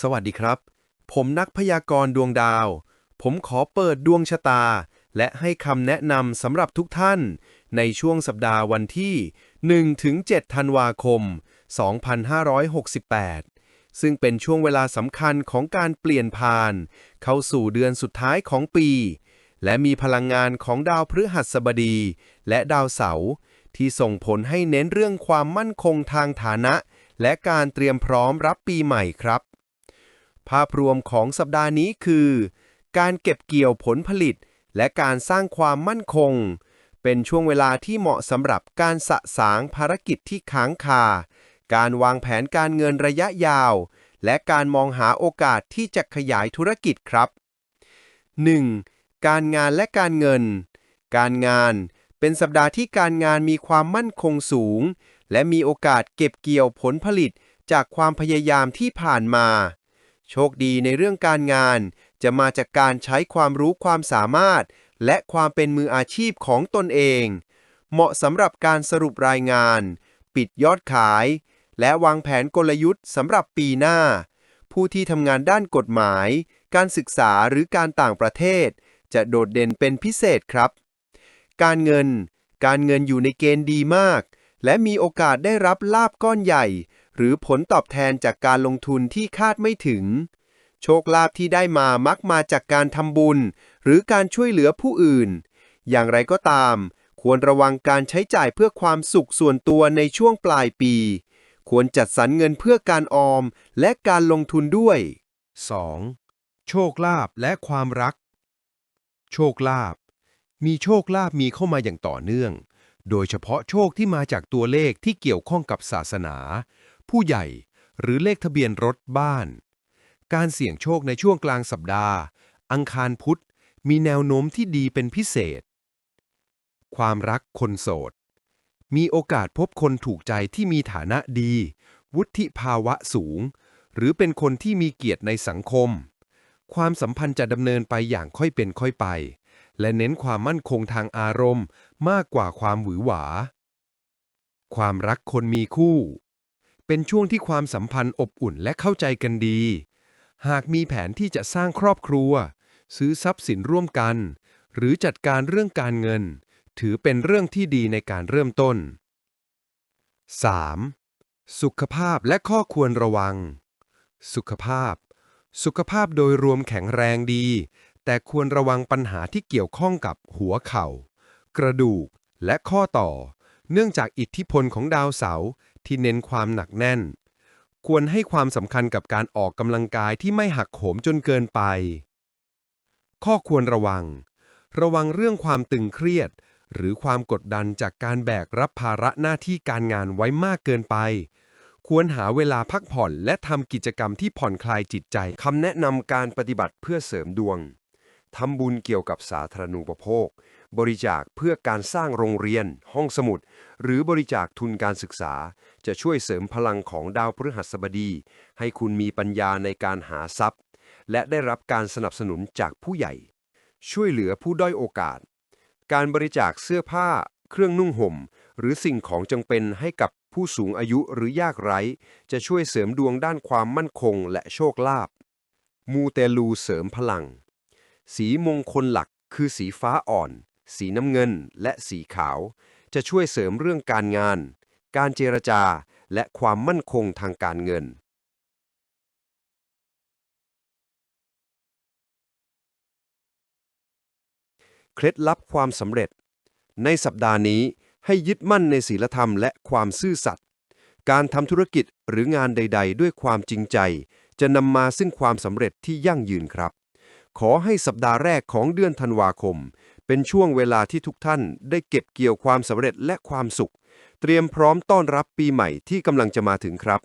สวัสดีครับ ผมนักพยากรณ์ดวงดาว ผมขอเปิดดวงชะตา และให้คำแนะนำสำหรับทุกท่าน ในช่วงสัปดาห์วันที่1-7ธันวาคม 2568 ซึ่งเป็นช่วงเวลาสำคัญของการเปลี่ยนผ่าน เข้าสู่เดือนสุดท้ายของปี และมีพลังงานของดาวพฤหัสบดี และดาวเสาร์ที่ส่งผลให้เน้นเรื่องความมั่นคงทางฐานะ และการเตรียมพร้อมรับปีใหม่ครับ ภาพรวมของสัปดาห์นี้คือ การเก็บเกี่ยวผลผลิต และการสร้างความมั่นคง เป็นช่วงเวลาที่เหมาะสำหรับการสะสางภารกิจที่ค้างคา การวางแผนการเงินระยะยาว และการมองหาโอกาสที่จะขยายธุรกิจครับ 1. การงานและการเงิน การงานเป็นสัปดาห์ที่การงานมีความมั่นคงสูง และมีโอกาสเก็บเกี่ยวผลผลิตจากความพยายามที่ผ่านมา โชคดีในเรื่องการงาน จะมาจากการใช้ความรู้ความสามารถ และความเป็นมืออาชีพของตนเอง เหมาะสำหรับการสรุปรายงาน ปิดยอดขาย และวางแผนกลยุทธ์สำหรับปีหน้า ผู้ที่ทำงานด้านกฎหมาย การศึกษาหรือการต่างประเทศ จะโดดเด่นเป็นพิเศษครับ การเงิน การเงินอยู่ในเกณฑ์ดีมาก และมีโอกาสได้รับลาบก้อนใหญ่ หรือผลตอบแทนจากการลงทุนที่คาดไม่ถึง โชคลาภที่ได้มามักมาจากการทำบุญ หรือการช่วยเหลือผู้อื่น อย่างไรก็ตาม ควรระวังการใช้จ่ายเพื่อความสุขส่วนตัวในช่วงปลายปี ควรจัดสรรเงินเพื่อการออมและการลงทุนด้วย 2. โชคลาภและความรัก โชคลาภมีโชคลาภมีเข้ามาอย่างต่อเนื่อง โดยเฉพาะโชคที่มาจากตัวเลขที่เกี่ยวข้องกับศาสนา ผู้ใหญ่ หรือเลขทะเบียนรถบ้าน การเสี่ยงโชคในช่วงกลางสัปดาห์ อังคารพุธ มีแนวโน้มที่ดีเป็นพิเศษ ความรักคนโสด มีโอกาสพบคนถูกใจที่มีฐานะดี วุฒิภาวะสูง หรือเป็นคนที่มีเกียรติในสังคม ความสัมพันธ์จะดำเนินไปอย่างค่อยเป็นค่อยไป และเน้นความมั่นคงทางอารมณ์ มากกว่าความหวือหวาความรักคนมีคู่ เป็นช่วงที่ความสัมพันธ์อบอุ่นและเข้าใจกันดี หากมีแผนที่จะสร้างครอบครัว ซื้อทรัพย์สินร่วมกัน หรือจัดการเรื่องการเงิน ถือเป็นเรื่องที่ดีในการเริ่มต้น 3. สุขภาพและข้อควรระวัง สุขภาพ สุขภาพโดยรวมแข็งแรงดี แต่ควรระวังปัญหาที่เกี่ยวข้องกับหัวเข่า กระดูก และข้อต่อ เนื่องจากอิทธิพลของดาวเสาร์ ที่เน้นความหนักแน่น ควรให้ความสำคัญกับการออกกำลังกายที่ไม่หักโหมจนเกินไป ข้อควรระวัง ระวังเรื่องความตึงเครียด หรือความกดดันจากการแบกรับภาระหน้าที่การงานไว้มากเกินไป ควรหาเวลาพักผ่อนและทำกิจกรรมที่ผ่อนคลายจิตใจคำแนะนำการปฏิบัติเพื่อเสริมดวงทำบุญเกี่ยวกับสาธารณูปโภค บริจาคเพื่อการสร้างโรงเรียน ห้องสมุด หรือบริจาคทุนการศึกษา จะช่วยเสริมพลังของดาวพฤหัสบดี ให้คุณมีปัญญาในการหาทรัพย์ และได้รับการสนับสนุนจากผู้ใหญ่ ช่วยเหลือผู้ด้อยโอกาส การบริจาคเสื้อผ้า เครื่องนุ่งห่ม หรือสิ่งของจำเป็นให้กับผู้สูงอายุหรือยากไร้ จะช่วยเสริมดวงด้านความมั่นคงและโชคลาภมูเตลูเสริมพลัง สีมงคลหลักคือสีฟ้าอ่อน สีน้ำเงิน และสีขาว จะช่วยเสริมเรื่องการงาน การเจรจา และความมั่นคงทางการเงิน เคล็ดลับความสำเร็จ ในสัปดาห์นี้ให้ยึดมั่นในศีลธรรมและความซื่อสัตย์การทำธุรกิจหรืองานใด ๆ ด้วยความจริงใจ จะนำมาซึ่งความสำเร็จที่ยั่งยืนครับ ขอให้สัปดาห์แรกของเดือนธันวาคม เป็นช่วงเวลาที่ทุกท่านได้เก็บเกี่ยวความสำเร็จและความสุข เตรียมพร้อมต้อนรับปีใหม่ที่กำลังจะมาถึงครับ